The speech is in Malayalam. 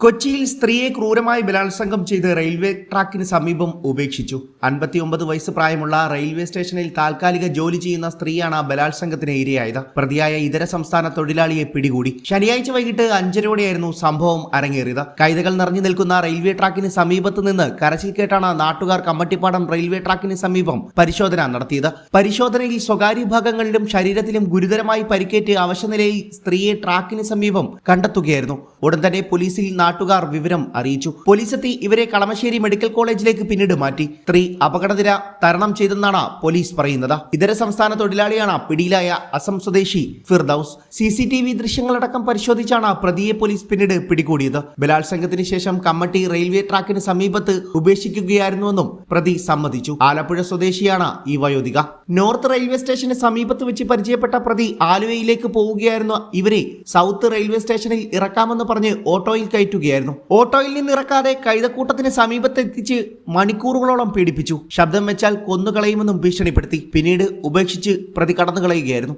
കൊച്ചിയിൽ സ്ത്രീയെ ക്രൂരമായി ബലാത്സംഗം ചെയ്ത് റെയിൽവേ ട്രാക്കിന് സമീപം ഉപേക്ഷിച്ചു. അൻപത്തിയൊമ്പത് വയസ്സ് പ്രായമുള്ള റെയിൽവേ സ്റ്റേഷനിൽ താൽക്കാലിക ജോലി ചെയ്യുന്ന സ്ത്രീയാണ് ബലാത്സംഗത്തിന് ഇരയായത്. പ്രതിയായ ഇതര സംസ്ഥാന തൊഴിലാളിയെ പിടികൂടി. ശനിയാഴ്ച വൈകിട്ട് അഞ്ചരയോടെയായിരുന്നു സംഭവം അരങ്ങേറിയത്. കൈതകൾ നിറഞ്ഞു നിൽക്കുന്ന റെയിൽവേ ട്രാക്കിന് സമീപത്ത് നിന്ന് കരച്ചിൽ കേട്ടാണ് നാട്ടുകാർ കമ്മട്ടിപ്പാടം റെയിൽവേ ട്രാക്കിന് സമീപം പരിശോധന നടത്തിയത്. പരിശോധനയിൽ സ്വകാര്യ ഭാഗങ്ങളിലും ശരീരത്തിലും ഗുരുതരമായി പരിക്കേറ്റ് അവശനിലയിൽ സ്ത്രീയെ ട്രാക്കിന് സമീപം കണ്ടെത്തുകയായിരുന്നു. ഉടൻ തന്നെ പോലീസിൽ നാട്ടുകാർ വിവരം അറിയിച്ചു. പോലീസെത്തി ഇവരെ കളമശ്ശേരി മെഡിക്കൽ കോളേജിലേക്ക് പിന്നീട് മാറ്റി. സ്ത്രീ അപകടനില തരണം ചെയ്തെന്നാണ് പോലീസ് പറയുന്നത്. ഇതര സംസ്ഥാന തൊഴിലാളിയാണ് പിടിയിലായ അസം സ്വദേശി Firdous. C C T V ദൃശ്യങ്ങളടക്കം പരിശോധിച്ചാണ് പ്രതിയെ പോലീസ് പിന്നീട് പിടികൂടിയത്. ബലാത്സംഗത്തിന് ശേഷം കമ്മട്ടി റെയിൽവേ ട്രാക്കിന് സമീപത്ത് ഉപേക്ഷിക്കുകയായിരുന്നുവെന്നും പ്രതി സമ്മതിച്ചു. ആലപ്പുഴ സ്വദേശിയാണ് ഈ വയോധിക. നോർത്ത് റെയിൽവേ സ്റ്റേഷന് സമീപത്ത് വെച്ച് പരിചയപ്പെട്ട പ്രതി ആലുവയിലേക്ക് പോവുകയായിരുന്ന ഇവരെ സൗത്ത് റെയിൽവേ സ്റ്റേഷനിൽ ഇറക്കാമെന്ന് പറഞ്ഞ് ഓട്ടോയിൽ കയറ്റുകയായിരുന്നു ഓട്ടോയിൽ നിന്ന് ഇറക്കാതെ കൈതക്കൂട്ടത്തിന് സമീപത്തെത്തിച്ച് മണിക്കൂറുകളോളം പീഡിപ്പിച്ചു ശബ്ദം വെച്ചാൽ കൊന്നുകളയുമെന്നും ഭീഷണിപ്പെടുത്തി. പിന്നീട് ഉപേക്ഷിച്ച് പ്രതി കടന്നുകളയുകയായിരുന്നു